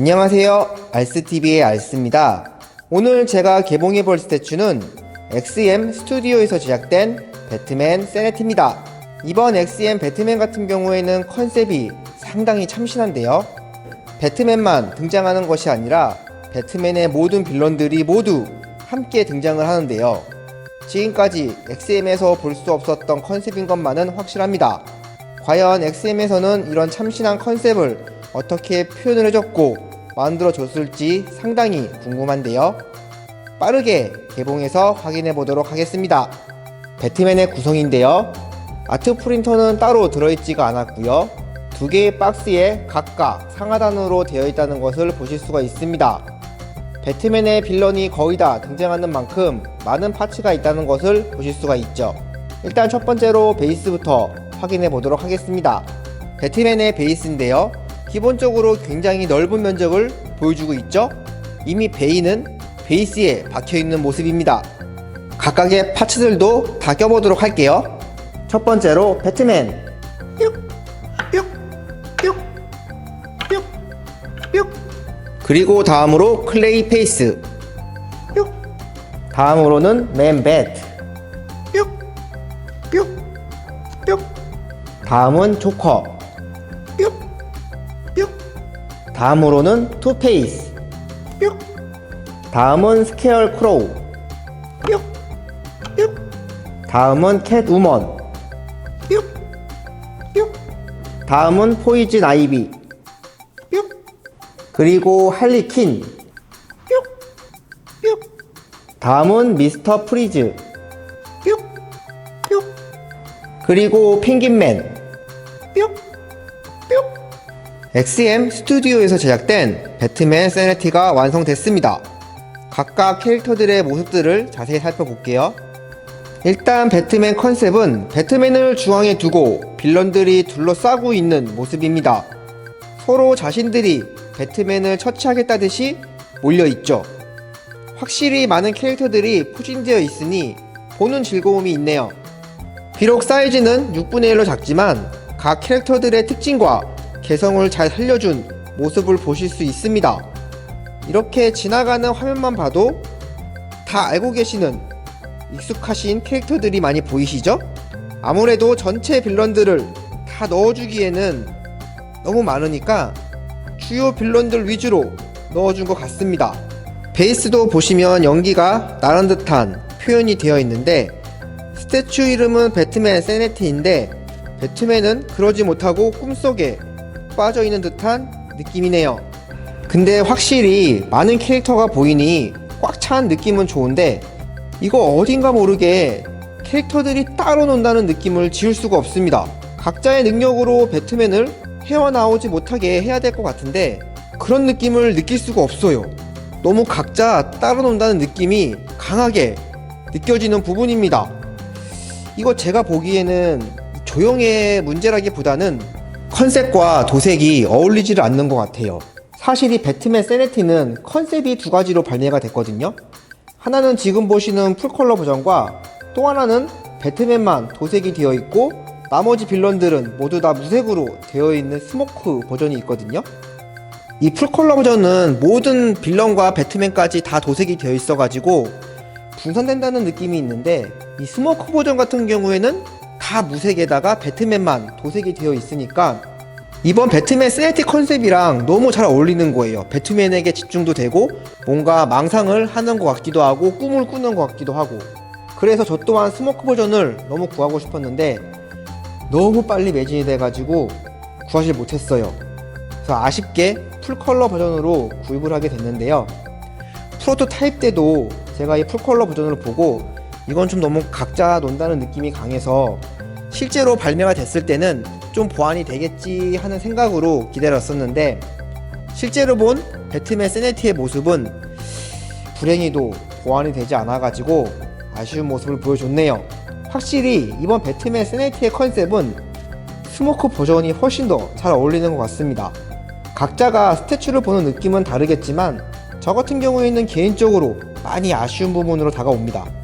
안녕하세요. 알스TV의 알스입니다. 오늘 제가 개봉해볼 스태츄는 XM 스튜디오에서 제작된 배트맨 세네티입니다. 이번 XM 배트맨 같은 경우에는 컨셉이 상당히 참신한데요. 배트맨만 등장하는 것이 아니라 배트맨의 모든 빌런들이 모두 함께 등장을 하는데요. 지금까지 XM에서 볼 수 없었던 컨셉인 것만은 확실합니다. 과연 XM에서는 이런 참신한 컨셉을 어떻게 표현을 해줬고 만들어줬을지 상당히 궁금한데요. 빠르게 개봉해서 확인해 보도록 하겠습니다. 배트맨의 구성인데요. 아트 프린터는 따로 들어있지가 않았고요. 두 개의 박스에 각각 상하단으로 되어 있다는 것을 보실 수가 있습니다. 배트맨의 빌런이 거의 다 등장하는 만큼 많은 파츠가 있다는 것을 보실 수가 있죠. 일단 첫 번째로 베이스부터 확인해 보도록 하겠습니다. 배트맨의 베이스인데요. 기본적으로 굉장히 넓은 면적을 보여주고 있죠. 이미 베이는 베이스에 박혀 있는 모습입니다. 각각의 파츠들도 다 껴보도록 할게요. 첫 번째로 배트맨. 그리고 다음으로 클레이 페이스. 뿅. 다음으로는 맨배트. 다음은 조커. 다음으로는 투페이스. 뿅. 다음은 스케어 크로우. 뿅, 뿅. 다음은 캣 우먼. 뿅, 뿅. 다음은 포이즌 아이비. 뿅. 그리고 할리퀸. 뿅, 뿅. 다음은 미스터 프리즈. 뿅, 뿅. 그리고 펭귄맨. XM 스튜디오에서 제작된 배트맨 세네티가 완성됐습니다. 각각 캐릭터들의 모습들을 자세히 살펴볼게요. 일단 배트맨 컨셉은 배트맨을 중앙에 두고 빌런들이 둘러싸고 있는 모습입니다. 서로 자신들이 배트맨을 처치하겠다듯이 몰려있죠. 확실히 많은 캐릭터들이 포진되어 있으니 보는 즐거움이 있네요. 비록 사이즈는 6분의 1로 작지만 각 캐릭터들의 특징과 개성을 잘 살려준 모습을 보실 수 있습니다. 이렇게 지나가는 화면만 봐도 다 알고 계시는 익숙하신 캐릭터들이 많이 보이시죠? 아무래도 전체 빌런들을 다 넣어주기에는 너무 많으니까 주요 빌런들 위주로 넣어준 것 같습니다. 베이스도 보시면 연기가 나는 듯한 표현이 되어 있는데 스태츄 이름은 배트맨 세네티인데 배트맨은 그러지 못하고 꿈속에 빠져 있는 듯한 느낌이네요. 근데 확실히 많은 캐릭터가 보이니 꽉 찬 느낌은 좋은데 이거 어딘가 모르게 캐릭터들이 따로 논다는 느낌을 지울 수가 없습니다. 각자의 능력으로 배트맨을 헤어나오지 못하게 해야 될 것 같은데 그런 느낌을 느낄 수가 없어요. 너무 각자 따로 논다는 느낌이 강하게 느껴지는 부분입니다. 이거 제가 보기에는 조형의 문제라기보다는 컨셉과 도색이 어울리지를 않는 것 같아요. 사실 이 배트맨 세네티는 컨셉이 두 가지로 발매가 됐거든요. 하나는 지금 보시는 풀컬러 버전과 또 하나는 배트맨만 도색이 되어 있고 나머지 빌런들은 모두 다 무색으로 되어 있는 스모크 버전이 있거든요. 이 풀컬러 버전은 모든 빌런과 배트맨까지 다 도색이 되어 있어가지고 분산된다는 느낌이 있는데 이 스모크 버전 같은 경우에는 다 무색에다가 배트맨만 도색이 되어 있으니까 이번 배트맨 세네티 컨셉이랑 너무 잘 어울리는 거예요. 배트맨에게 집중도 되고 뭔가 망상을 하는 것 같기도 하고 꿈을 꾸는 것 같기도 하고 그래서 저 또한 스모크 버전을 너무 구하고 싶었는데 너무 빨리 매진이 돼가지고 구하지 못했어요. 그래서 아쉽게 풀컬러 버전으로 구입을 하게 됐는데요. 프로토타입 때도 제가 이 풀컬러 버전을 보고 이건 좀 너무 각자 논다는 느낌이 강해서 실제로 발매가 됐을 때는 좀 보완이 되겠지 하는 생각으로 기다렸었는데 실제로 본 배트맨 세네티의 모습은 불행히도 보완이 되지 않아가지고 아쉬운 모습을 보여줬네요. 확실히 이번 배트맨 세네티의 컨셉은 스모크 버전이 훨씬 더 잘 어울리는 것 같습니다. 각자가 스태츄를 보는 느낌은 다르겠지만 저 같은 경우에는 개인적으로 많이 아쉬운 부분으로 다가옵니다.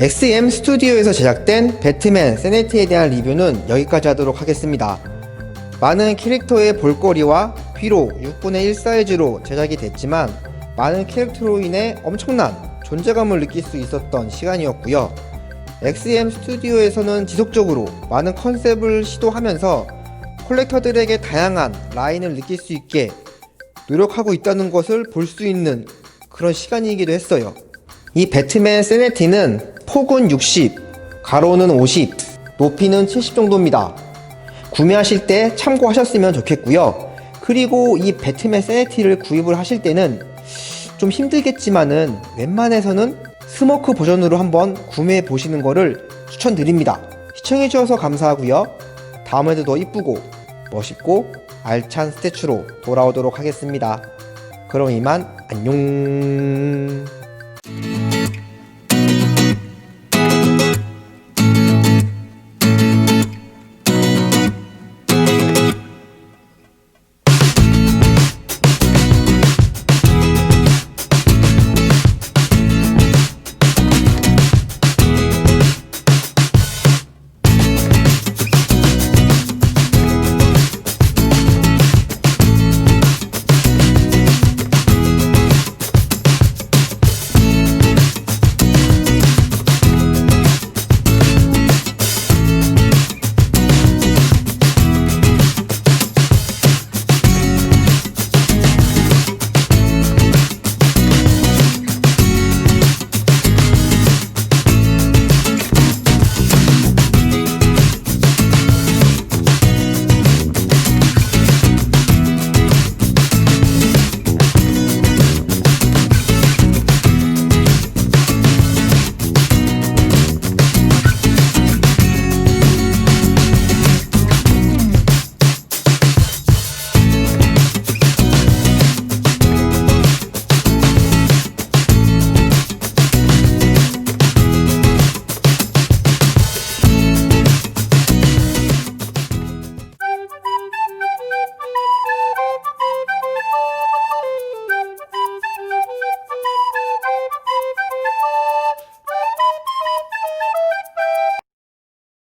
XM 스튜디오에서 제작된 배트맨 세네티에 대한 리뷰는 여기까지 하도록 하겠습니다. 많은 캐릭터의 볼거리와 비록 6분의 1 사이즈로 제작이 됐지만 많은 캐릭터로 인해 엄청난 존재감을 느낄 수 있었던 시간이었고요. XM 스튜디오에서는 지속적으로 많은 컨셉을 시도하면서 콜렉터들에게 다양한 라인을 느낄 수 있게 노력하고 있다는 것을 볼 수 있는 그런 시간이기도 했어요. 이 배트맨 세네티는 폭은 60, 가로는 50, 높이는 70 정도입니다. 구매하실 때 참고하셨으면 좋겠고요. 그리고 이 배트맨 세네티를 구입을 하실 때는 좀 힘들겠지만은 웬만해서는 스모크 버전으로 한번 구매해 보시는 거를 추천드립니다. 시청해 주셔서 감사하고요. 다음에도 더 이쁘고 멋있고 알찬 스태츄로 돌아오도록 하겠습니다. 그럼 이만 안녕.